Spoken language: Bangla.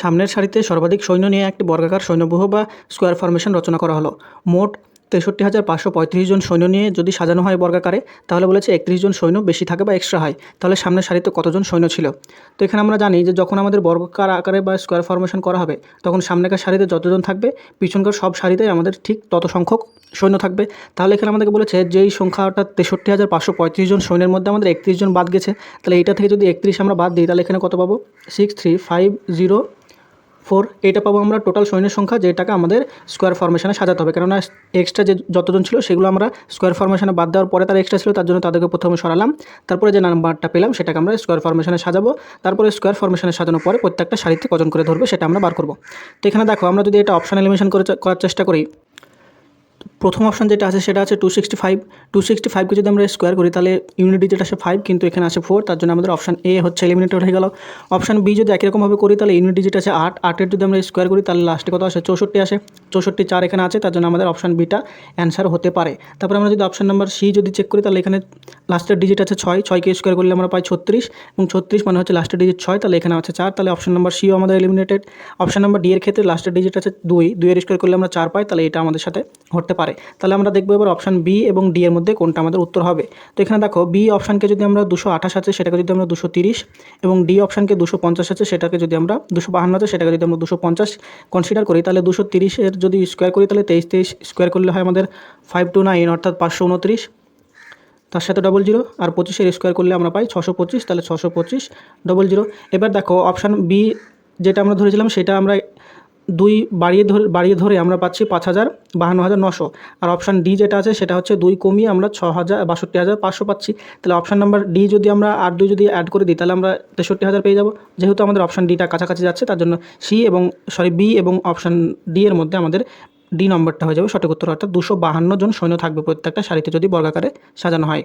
সামনের সারিতে সর্বাধিক সৈন্য নিয়ে একটি বর্গাকার সৈন্যবহ বা স্কোয়ার ফরমেশন রচনা করা হলো। মোট তেষট্টি হাজার পাঁচশো পঁয়ত্রিশ জন সৈন্য নিয়ে যদি সাজানো হয় বর্গাকারে, তাহলে বলেছে একত্রিশ জন সৈন্য বেশি থাকে বা এক্সট্রা হয়। তাহলে সামনের সারিতে কতজন সৈন্য ছিল? তো এখানে আমরা জানি যে যখন আমাদের বর্গাকার আকারে বা স্কোয়ার ফরমেশন করা হবে, তখন সামনেকার সারিতে যতজন থাকবে, পিছনকার সব সারিতে আমাদের ঠিক তত সংখ্যক সৈন্য থাকবে। তাহলে এখানে আমাদেরকে বলেছে যেই সংখ্যা অর্থাৎ তেষট্টি হাজার পাঁচশো পঁয়ত্রিশ জন সৈন্যের মধ্যে আমাদের একত্রিশ জন বাদ গেছে, তাহলে এইটা থেকে যদি একত্রিশ আমরা বাদ দিই, তাহলে এখানে কত পাবো? Six three five zero four এইটা পাবো আমরা টোটাল সৈন্যের সংখ্যা যেটাকে আমাদের স্কোয়ার ফরমেশনে সাজাতে হবে। কেননা এক্সট্রা যে যতজন ছিল, সেগুলো আমরা স্কোয়ার ফরমেশনে বাদ দেওয়ার পরে তারা এক্সট্রা ছিল, তার জন্য তাদেরকে প্রথমে সরালাম। তারপরে যে নাম্বারটা পেলাম, সেটাকে আমরা স্কোয়ার ফরমেশনে সাজাবো। তারপরে স্কোয়ার ফরমেশনে সাজানোর পরে প্রত্যেকটা সারিতে কজন করে ধরবে, সেটা আমরা বার করব। তো এখানে দেখো, আমরা যদি এটা অপশান এলিমিনেশন করে করার চেষ্টা করি প্রথম অপশন যেটা আছে সেটা আছে two sixty five two sixty ফাইভকে যদি আমরা স্কোয়ার করি, তাহলে ইউনিট ডিজিট আসে ফাইভ কিন্তু এখানে আসে ফোর তার জন্য আমাদের অপশন এ হচ্ছে এলিমিনেটেড হয়ে গেল। অপশন বি যদি একই রকমভাবে করি, তাহলে ইউনিট ডিজিট আছে আট। আটের যদি আমরা স্কোয়ার করি, তাহলে লাস্টে কত আসে? চৌষট্টি আসে। চৌষট্টি চার এখানে আছে, তার জন্য আমাদের অপশন বিটা অ্যান্সার হতে পারে। তারপরে আমরা যদি অপশন নাম্বার সি যদি চেক করি, তাহলে এখানে লাস্টের ডিজিট আছে ছয়। ছয়কে স্কোয়ার করলে আমরা পাই ছত্রিশ। এবং ছত্রিশ মানে হচ্ছে লাস্টের ডিজিট ছয়, তাহলে এখানে আছে চার। তাহলে অপশন নাম্বার সিও আমাদের এলিমিনেটেড অপশন নাম্বার ডি এর ক্ষেত্রে লাস্টের ডিজিট আছে দুই। দুইয়ের স্কোয়ার করলে আমরা চার পাই, তাহলে এটা আমাদের সাথে ঘটতে পারে তাহলে আমরা দেখব এবার অপশান বি এবং ডি এর মধ্যে কোনটা আমাদের উত্তর হবে। তো এখানে দেখো বি অপশানকে যদি আমরা দুশো আঠাশ আছে, সেটাকে যদি আমরা দুশো তিরিশ এবং ডি অপশানকে দুশো পঞ্চাশ আছে, সেটাকে যদি আমরা দুশো বাহান্ন আছে, সেটাকে যদি আমরা দুশো পঞ্চাশ কনসিডার করি, তাহলে দুশো তিরিশের যদি স্কোয়ার করি, তাহলে তেইশ তেইশ স্কোয়ার করলে হয় আমাদের ফাইভ টু নাইন অর্থাৎ পাঁচশো উনত্রিশ। তার সাথে ডবল জিরো আর পঁচিশের স্কোয়ার করলে আমরা পাই ছশো পঁচিশ, তাহলে ছশো পঁচিশ ডবল জিরো এবার দেখো অপশান বি যেটা আমরা ধরেছিলাম, সেটা আমরা দুই বাড়িয়ে ধরে বাড়িয়ে ধরে আমরা পাচ্ছি পাঁচ হাজার বাহান্ন হাজার নশো। আর অপশান ডি যেটা আছে, সেটা হচ্ছে দুই কমিয়ে আমরা ছ হাজার বাষট্টি হাজার পাঁচশো পাচ্ছি। তাহলে অপশান নাম্বার ডি যদি আমরা আর দুই যদি অ্যাড করে দিই, তাহলে আমরা তেষট্টি হাজার পেয়ে যাব। যেহেতু আমাদের অপশান ডিটা কাছাকাছি যাচ্ছে, তার জন্য সি এবং সরি বি এবং অপশান ডি এর মধ্যে আমাদের ডি নম্বরটা হয়ে যাবে। সঠিক উত্তর অর্থাৎ দুশো বাহান্ন জন সৈন্য থাকবে প্রত্যেকটা সারিতে যদি বর্গাকারে সাজানো হয়।